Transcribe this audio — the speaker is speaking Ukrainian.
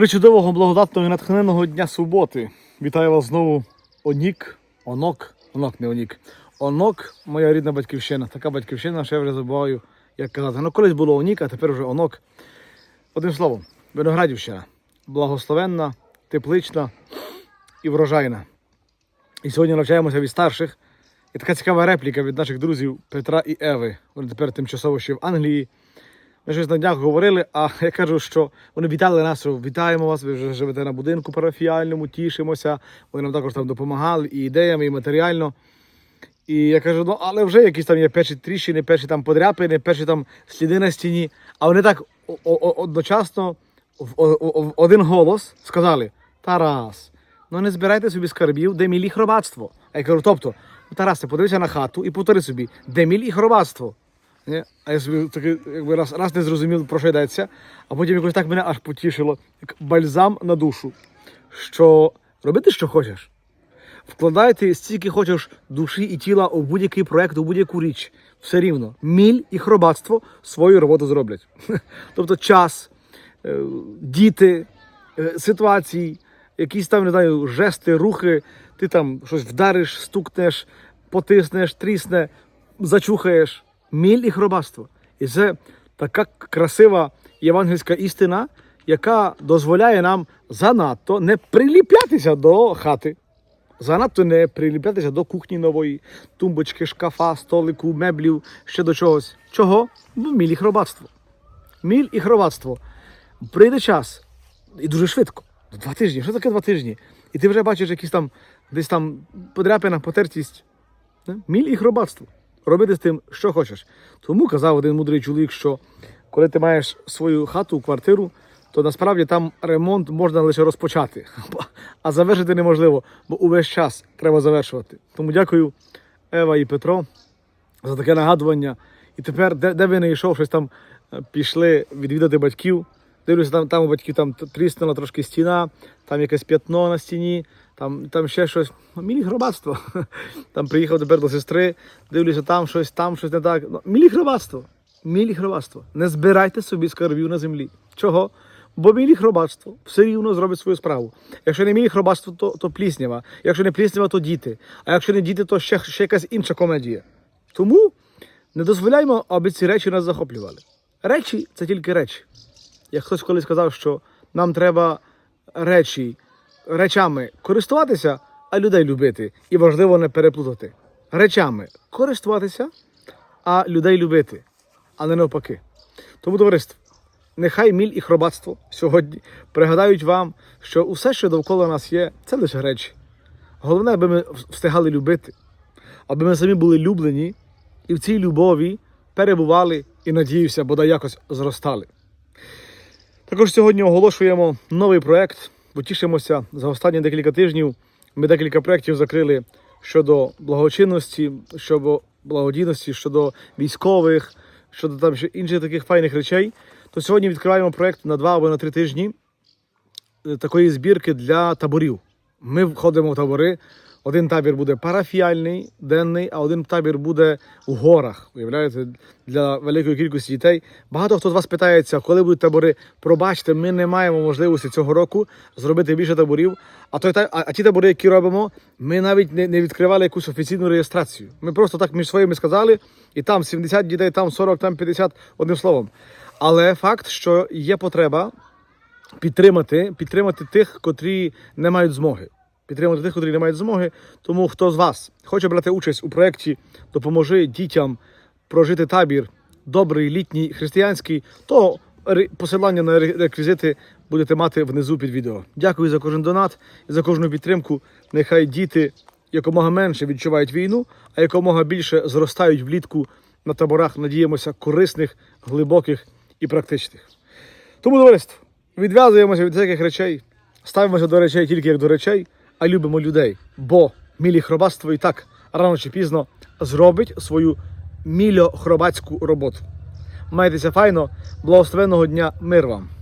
Причудового, благодатного і натхненного дня суботи. Вітаю вас знову Онік, Онок, Онок, не Онік. Онок, моя рідна батьківщина. Така батьківщина, що я вже забуваю, як казати. Ну, колись було Онік, а тепер вже Онок. Одним словом, Виноградівщина. Благословенна, теплична і врожайна. І сьогодні навчаємося від старших. І така цікава репліка від наших друзів Петра і Еви. Вони тепер тимчасово ще в Англії. Ми щось на днях говорили, а я кажу, що вони вітали нас, що вітаємо вас, ви вже живете на будинку парафіальному, тішимося. Вони нам також там допомагали і ідеями, і матеріально. І я кажу, ну але вже якісь там є перші тріщини, перші там подряпини, перші там сліди на стіні. А вони так одночасно в один голос сказали: Тарас, ну не збирайте собі скарбів, де мілі хробатство. А я кажу, тобто, «Ну, Тарасе, подивися на хату і повтори собі, де мілі хробатство. Ні? А я собі таки, якби раз, раз не зрозумів, про що йдеться, а потім якось так мене аж потішило, як бальзам на душу. Що робити, що хочеш. Вкладайте стільки хочеш душі і тіла у будь-який проект, у будь-яку річ. Все рівно. Міль і хробатство свою роботу зроблять. Тобто час, е, діти, е, ситуації, якісь там, не знаю, жести, рухи, ти там щось вдариш, стукнеш, потиснеш, трісне, зачухаєш. Міль і хробатство. І це така красива євангельська істина, яка дозволяє нам занадто не приліплятися до хати. Занадто не приліплятися до кухні нової, тумбочки, шкафа, столику, меблів, ще до чогось. Чого? Бо міль і хробатство. Міль і хробатство. Прийде час, і дуже швидко. Два тижні. Що таке два тижні? І ти вже бачиш якісь там десь там подряпина, потертість. Міль і хробатство. Робити з тим, що хочеш. Тому казав один мудрий чоловік, що коли ти маєш свою хату, квартиру, то насправді там ремонт можна лише розпочати, а завершити неможливо, бо увесь час треба завершувати. Тому дякую, Ева і Петро, за таке нагадування. І тепер, де, де ви не йшов, щось там е, пішли відвідати батьків. Дивлюся, там, там у батьків там тріснула трошки стіна, там якесь п'ятно на стіні, там, там ще щось. Ну, Мілі гробатство. Там приїхав тепер до сестри, дивлюся, там щось, там щось не так. Ну, Мілі гробатство. Мілі хробатство. Не збирайте собі скарбів на землі. Чого? Бо мілі хробатство все рівно зробить свою справу. Якщо не мілі хробатство, то, то пліснява. Якщо не пліснява, то діти. А якщо не діти, то ще, ще якась інша комедія. Тому не дозволяємо, аби ці речі нас захоплювали. Речі це тільки речі. Як хтось колись сказав, що нам треба речі, речами користуватися, а людей любити. І важливо не переплутати. Речами користуватися, а людей любити, а не навпаки. Тому, товариство, нехай міль і хробатство сьогодні пригадають вам, що усе, що довкола нас є, це лише речі. Головне, аби ми встигали любити, аби ми самі були люблені і в цій любові перебували і, надіюся, бодай якось зростали. Також сьогодні оголошуємо новий проект. Потішимося за останні декілька тижнів. Ми декілька проєктів закрили щодо благочинності, щодо благодійності, щодо військових, щодо там ще інших таких файних речей. То сьогодні відкриваємо проект на два або на три тижні е, такої збірки для таборів. Ми входимо в табори. Один табір буде парафіальний, денний, а один табір буде у горах. Уявляєте, для великої кількості дітей. Багато хто з вас питається, коли будуть табори. Пробачте, ми не маємо можливості цього року зробити більше таборів. А той а, а ті табори, які робимо, ми навіть не, не відкривали якусь офіційну реєстрацію. Ми просто так між своїми сказали, і там 70 дітей, там 40, там 50, одним словом. Але факт, що є потреба підтримати, підтримати тих, котрі не мають змоги. Підтримати тих, котрі не мають змоги. Тому хто з вас хоче брати участь у проєкті Допоможи дітям прожити табір добрий, літній, християнський, то посилання на реквізити будете мати внизу під відео. Дякую за кожен донат і за кожну підтримку. Нехай діти якомога менше відчувають війну, а якомога більше зростають влітку на таборах, надіємося, корисних, глибоких і практичних. Тому, товариство, відв'язуємося від всяких речей, ставимося до речей тільки як до речей, а любимо людей. Бо мілі-хробатство і так рано чи пізно зробить свою мільо-хробатську роботу. Майтеся файно, благословенного дня, мир вам!